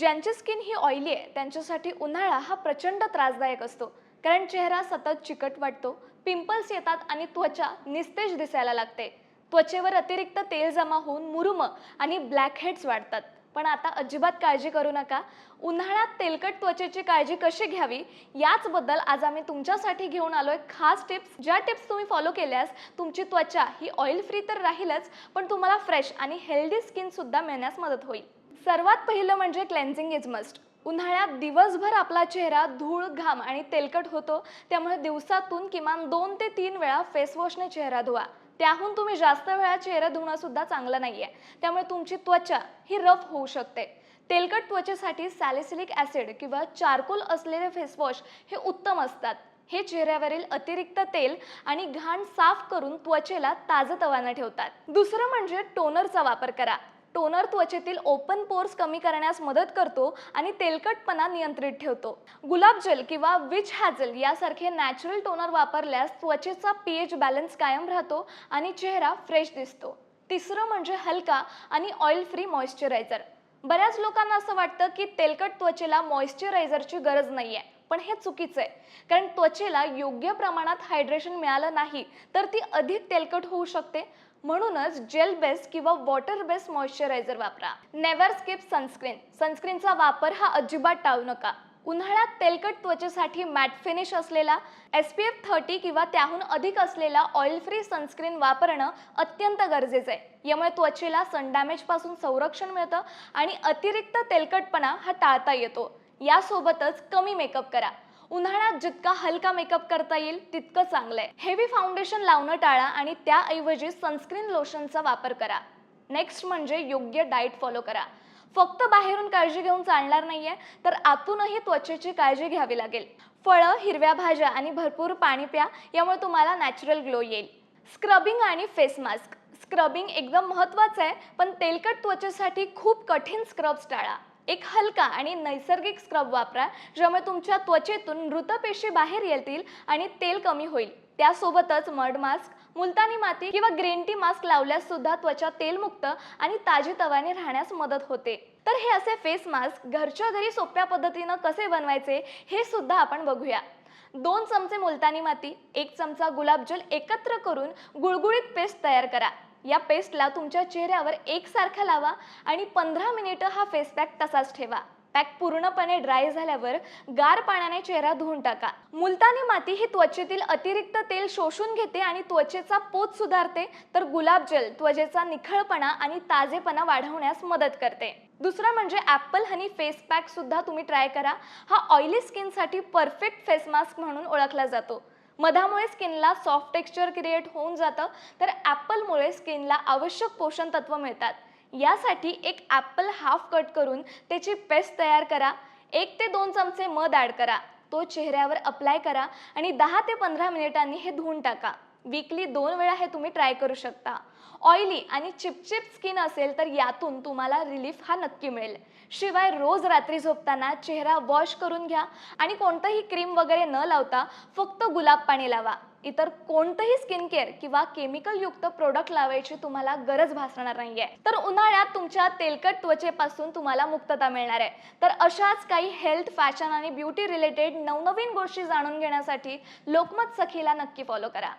ज्यांची स्किन ही ऑइली आहे त्यांच्यासाठी उन्हाळा हा प्रचंड त्रासदायक असतो. कारण चेहरा सतत चिकट वाटतो पिंपल्स येतात आणि त्वचा निस्तेज दिसायला लागते. त्वचेवर अतिरिक्त तेल जमा होऊन मुरुम आणि ब्लॅकहेड्स वाढतात. पण आता अजिबात काळजी करू नका. उन्हाळ्यात तेलकट त्वचेची काळजी कशी घ्यावी याचबद्दल आज आम्ही तुमच्यासाठी घेऊन आलो एक खास टिप्स. ज्या टिप्स तुम्ही फॉलो केल्यास तुमची त्वचा ही ऑइल फ्री तर राहीलच पण तुम्हाला फ्रेश आणि हेल्दी स्किनसुद्धा मिळण्यास मदत होईल. सर्वात पहिलं म्हणजे क्लेन्झिंग इज मस्ट उन्हाळ्यात दिवसभर आपला चेहरा धूळ घाम आणि तेलकट होतो. त्यामुळे दिवसातून किमान दोन ते तीन वेळा फेसवॉशने चेहरा धुवा. त्याहून तुम्ही जास्त वेळा चेहरा धुणं सुद्धा चांगलं नाहीये. त्यामुळे तुमची त्वचा ही रफ होऊ शकते. तेलकट त्वचेसाठी सॅलिसिलिक ॲसिड किंवा चारकोल असलेले फेसवॉश हे उत्तम असतात. हे चेहऱ्यावरील अतिरिक्त तेल आणि घाण साफ करून त्वचेला ताजतवानं ठेवतात. दुसरं म्हणजे टोनरचा वापर करा. टोनर त्वचेतील ओपन पोर्स कमी करण्यास मदत करतो आणि तेलकटपणा नियंत्रित ठेवतो. गुलाबजल किंवा विच हॅझल यासारखे नॅचरल टोनर वापरल्यास त्वचेचा पीएच बॅलन्स कायम राहतो आणि चेहरा फ्रेश दिसतो. तिसरं म्हणजे हलका आणि ऑइल फ्री मॉइश्चरायझर बऱ्याच लोकांना असं वाटतं की तेलकट त्वचेला मॉइश्चरायझरची गरज नाही आहे पण हे चुकीचं आहे. कारण त्वचेला योग्य प्रमाणात हायड्रेशन मिळालं नाही तर ती अधिक तेलकट होऊ शकते. म्हणूनच जेल बेस्ड किंवा वॉटर बेस्ड मॉइश्चरायझर वापरा. नेव्हर स्किप सनस्क्रीन सनस्क्रीनचा वापर हा अजिबात टाळू नका. उन्हाळ्यात तेलकट त्वचेसाठी मॅट फिनिश असलेला एस पी एफ थर्टी किंवा त्याहून अधिक असलेला ऑइल फ्री सनस्क्रीन वापरणं अत्यंत गरजेचं आहे. यामुळे त्वचेला सन डॅमेजपासून संरक्षण मिळतं आणि अतिरिक्त तेलकटपणा हा टाळता येतो. यासोबतच कमी मेकअप करा. उन्हाळ्यात जितका हलका मेकअप करता येईल तितकं चांगलं आहे हेवी फाउंडेशन लावणं टाळा आणि त्याऐवजी सनस्क्रीन लोशनचा वापर करा. नेक्स्ट म्हणजे योग्य डाएट फॉलो करा. फक्त बाहेरून काळजी घेऊन चालणार नाहीये तर आतूनही त्वचेची काळजी घ्यावी लागेल. फळं हिरव्या भाज्या आणि भरपूर पाणी प्या यामुळे तुम्हाला नॅचरल ग्लो येईल. स्क्रबिंग आणि फेस मास्क स्क्रबिंग एकदम महत्त्वाचं आहे पण तेलकट त्वचेसाठी खूप कठीण स्क्रब्स टाळा. एक हलका आणि नैसर्गिक स्क्रब वापरा ज्यामुळे तुमच्या त्वचेतून मृतपेशी बाहेर येतील आणि तेल कमी होईल. त्यासोबतच मड मास्क मुलतानी माती किंवा ग्रीन टी मास्क लावल्यास सुद्धा त्वचा तेलमुक्त आणि ताजीतवाने राहण्यास मदत होते. तर हे असे फेस मास्क घरच्या घरी सोप्या पद्धतीनं कसे बनवायचे हे सुद्धा आपण बघूया. दोन चमचे मुलतानी माती एक चमचा गुलाबजल एकत्र करून गुळगुळीत पेस्ट तयार करा. या पेस्टला तुमच्या चेहऱ्यावर एकसारखा लावा आणि पंधरा मिनिटं हा फेस पॅक तसाच ठेवा. पॅक पूर्णपणे ड्राय झाल्यावर गार पाण्याने चेहरा धुवून टाका. मुलतानी माती ही त्वचेतील अतिरिक्त तेल शोषून घेते आणि त्वचेचा पोत सुधारते तर गुलाब जल त्वचेचा निखळपणा आणि ताजेपणा वाढवण्यास मदत करते. दुसरं म्हणजे ॲपल हनी फेस पॅक सुद्धा तुम्ही ट्राय करा. हा ऑइली स्किनसाठी परफेक्ट फेस मास्क म्हणून ओळखला जातो. मधामुळे स्किनला सॉफ्ट टेक्स्चर क्रिएट होऊन जातं तर ॲपलमुळे स्किनला आवश्यक पोषण तत्व मिळतात. यासाठी एक ॲपल हाफ कट करून त्याची पेस्ट तयार करा. एक ते दोन चमचे मध ॲड करा. तो चेहऱ्यावर अप्लाय करा आणि दहा ते पंधरा मिनिटांनी हे धुवून टाका. वीकली दोन वेळा हे तुम्ही ट्राय करू शकता. ऑइली आणि चिपचिप स्किन असेल तर यातून तुम्हाला रिलीफ हा नक्की मिळेल. शिवाय रोज रात्री झोपताना चेहरा वॉश करून घ्या आणि कोणतंही क्रीम वगैरे न लावता फक्त गुलाब पाणी लावा. इतर कोणतंही स्किन केअर किंवा केमिकल युक्त प्रोडक्ट लावायची तुम्हाला गरज भासणार नाहीये. तर उन्हाळ्यात तुमच्या तेलकट त्वचेपासून तुम्हाला मुक्तता मिळणार आहे. तर अशाच काही हेल्थ फॅशन आणि ब्युटी रिलेटेड नवनवीन गोष्टी जाणून घेण्यासाठी लोकमत सखीला नक्की फॉलो करा.